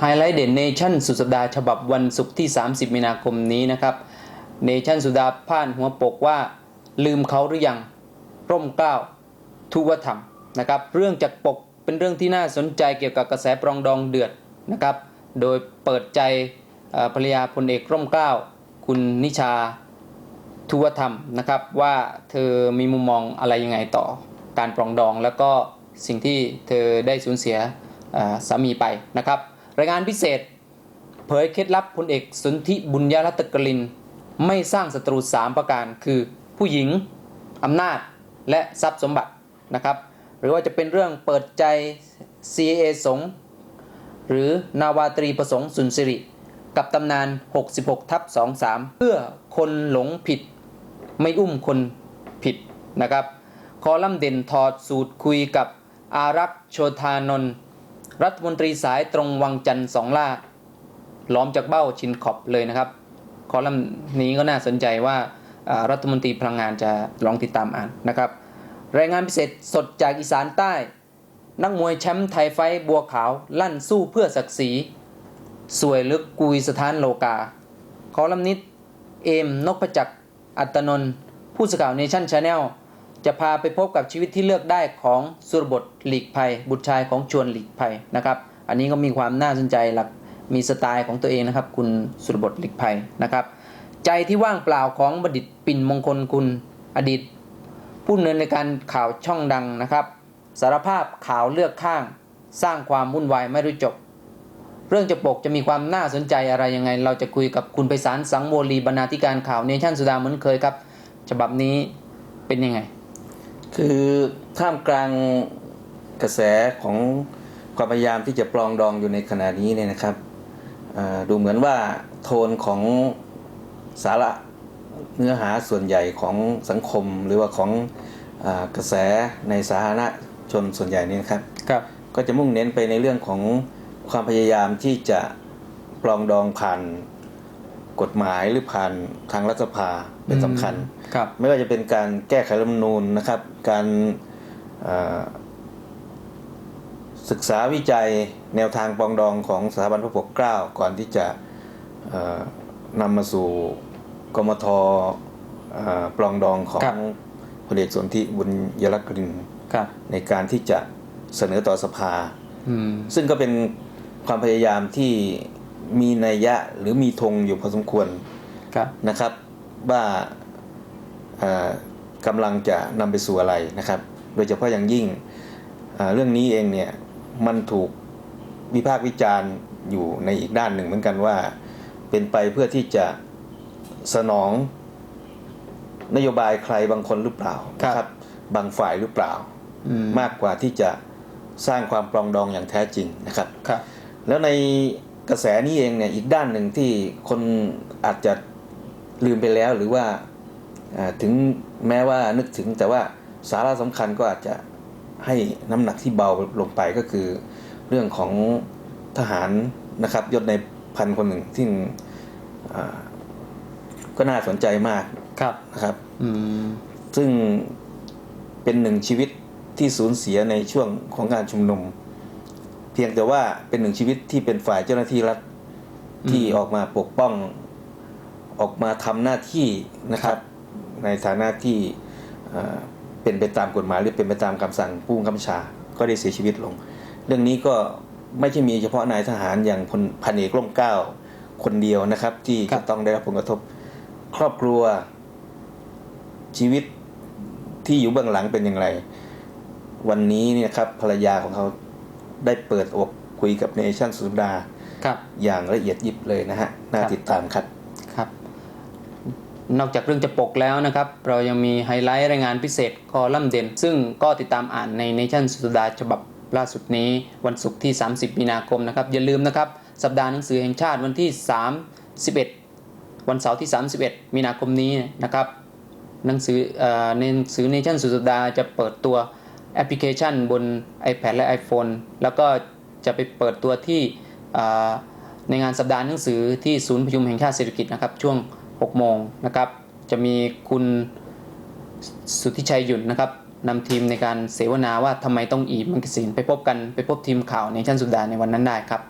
ไฮไลท์เด่นเนชั่นสุดสัปดาห์ฉบับวันศุกร์ที่ 30 มีนาคมนี้นะครับเนชั่นสุดาพานหัวปกว่า ลืมเขาหรือยัง ร่มเกล้าทุวธรรมนะครับ เรื่องจากปกเป็นเรื่องที่น่าสนใจเกี่ยวกับกระแสปรองดองเดือดนะครับ โดยเปิดใจภรรยาพลเอกร่มเกล้าคุณนิชาทุวธรรมนะครับ ว่าเธอมีมุมมองอะไรยังไงต่อการปรองดอง แล้วก็สิ่งที่เธอได้สูญเสียสามีไปนะครับ รายงานพิเศษ เผยเคล็ดลับพลเอกสนธิบุญยรัตกลิน ไม่สร้างศัตรู 3 ประการคือผู้หญิงอำนาจและทรัพย์สมบัตินะครับ หรือว่าจะเป็นเรื่องเปิดใจ CA สงหรือนาวาตรีประสงค์สุนสิริ กับตำนาน 66 ทับ 23 เพื่อคนหลงผิด ไม่อุ้มคนผิดนะครับ คอลัมน์เด่นถอดสูตรคุยกับอารักษ์โชธานนท์ รัฐมนตรีสายตรงวังจันทร์สองล่าล้อมจากเบ้าชินขอบเลยนะครับ คอลัมน์นี้ก็น่าสนใจว่ารัฐมนตรีพลังงานจะลองติดตามอ่านนะครับ รายงานพิเศษสดจากอีสานใต้ นักมวยแชมป์ไทยไฟบัวขาวลั่นสู้เพื่อศักดิ์ศรีสวยลึกกุยสถานโลกา คอลัมนิสเอมนกประจักษ์อัตนนท์ผู้สื่อข่าวเนชั่นชาแนล จะพาไปพบกับชีวิตที่เลือกได้ของสุรบทหลีกภัย บุตรชายของชวนหลีกภัยนะครับ อันนี้ก็มีความน่าสนใจหลักมีสไตล์ของตัวเองนะครับ คุณสุรบทหลีกภัยนะครับ ใจที่ว่างเปล่าของบดิตปิ่นมงคลกุลอดีต ผู้ดำเนินรายการข่าวช่องดังนะครับ สารภาพข่าวเลือกข้าง สร้างความวุ่นวายไม่รู้จบ เรื่องจะปกจะมีความน่าสนใจอะไรยังไง เราจะคุยกับคุณไพศาลสังโวลีบรรณาธิการข่าวเนชั่นสุดาเหมือนเคยครับ ฉบับนี้เป็นยังไง คือท่ามกลางกระแสของความพยายามที่จะปลองดองอยู่ในขณะนี้เนี่ยนะครับเอ่อดูเหมือนว่าโทนของสาระเนื้อหาส่วนใหญ่ของสังคมหรือว่าของอากระแสในสาธารณชนส่วนใหญ่นี่นะครับครับ ก็จะมุ่งเน้นไปในเรื่องของความพยายามที่จะปลองดองผ่าน กฎหมายหรือผ่านทางรัฐสภาเป็นสำคัญครับไม่ว่าจะเป็นการแก้ไขรัฐธรรมนูญนะครับ การเอ่อศึกษาวิจัยแนวทางปรองดองของสถาบันพระปกเกล้าก่อนที่จะเอ่อนำมาสู่กมทเอ่อปรองดองของครับพลเอกสนธิบุญยรักกรินครับในการที่จะเสนอต่อสภาอืมซึ่งก็เป็นความพยายามที่ มีนัยยะหรือมีธงอยู่พอสมควรครับนะครับ ว่าเอ่อกำลังจะนำไปสู่อะไรนะครับ โดยเฉพาะอย่างยิ่งเอ่อเรื่องนี้เองเนี่ยมันถูกวิพากษ์วิจารณ์อยู่ในอีกด้านหนึ่งเหมือนกันว่า เป็นไปเพื่อที่จะสนองนโยบายใครบางคนหรือเปล่าครับนะครับบางฝ่ายหรือเปล่าอืมมากกว่าที่จะสร้างความปรองดองอย่างแท้จริงนะครับครับ แล้วใน กระแสนี้เองเนี่ยอีกด้านหนึ่งที่คนอาจจะลืมไปแล้วหรือว่าอ่าถึงแม้ว่านึกถึงแต่ว่าสาระสำคัญก็อาจจะให้น้ำหนักที่เบาลงไปก็คือเรื่องของทหารนะครับยศในพันคนหนึ่งที่อ่าก็น่าสนใจมากครับนะครับอืมซึ่งเป็นหนึ่งชีวิตที่สูญเสียในช่วงของการชุมนุม เพียงแต่ว่าเป็นหนึ่งชีวิตที่เป็นฝ่ายเจ้าหน้าที่รัฐที่ออกมาปกป้องออกมาทำหน้าที่นะครับ ในฐานะที่เอ่อเป็นไปตามกฎหมายหรือเป็นไปตามคำสั่งผู้บังคับบัญชา ก็ได้เสียชีวิตลง เรื่องนี้ก็ไม่ใช่มีเฉพาะนายทหารอย่างพลพันเอกร่มเกล้าคนเดียวนะครับ ที่ครัจะบต้องได้รับผลกระทบ ครอบครัวชีวิตที่อยู่เบื้องหลังเป็นอย่างไร วันนี้เนี่ยครับภรรยาของเขา ได้เปิดอกคุยกับเนชั่นสุดาครับอย่างละเอียดยิบเลยนะฮะ น่าครับติดตามครับครับ นอกจากเรื่องจะปกแล้วนะครับ เรายังมีไฮไลท์รายงานพิเศษคอลัมน์เด่น ซึ่งก็ติดตามอ่านใน Nation สุดาฉบับล่าสุดนี้วันศุกร์ที่ 30 มีนาคมนะครับ อย่าลืมนะครับ สัปดาห์หนังสือแห่งชาติวันที่ 31 วันเสาร์ที่ 31 มีนาคมนี้นะครับหนังสือเอ่อในหนังสือ Nation สุดสัปดาห์จะเปิดตัว แอปพลิเคชันบน iPad และ iPhone แล้วก็จะไปเปิดตัวที่ในงานสัปดาห์หนังสือที่ศูนย์ประชุมแห่งชาติเศรษฐกิจนะครับ ช่วง 6 โมงนะครับ จะมีคุณสุทธิชัยหยุ่นนะครับนำทีมในการเสวนาว่าทำไมต้องอีมังกสินไปพบกันไปพบทีมข่าวในชั้นสุดาในวันนั้นได้ครับ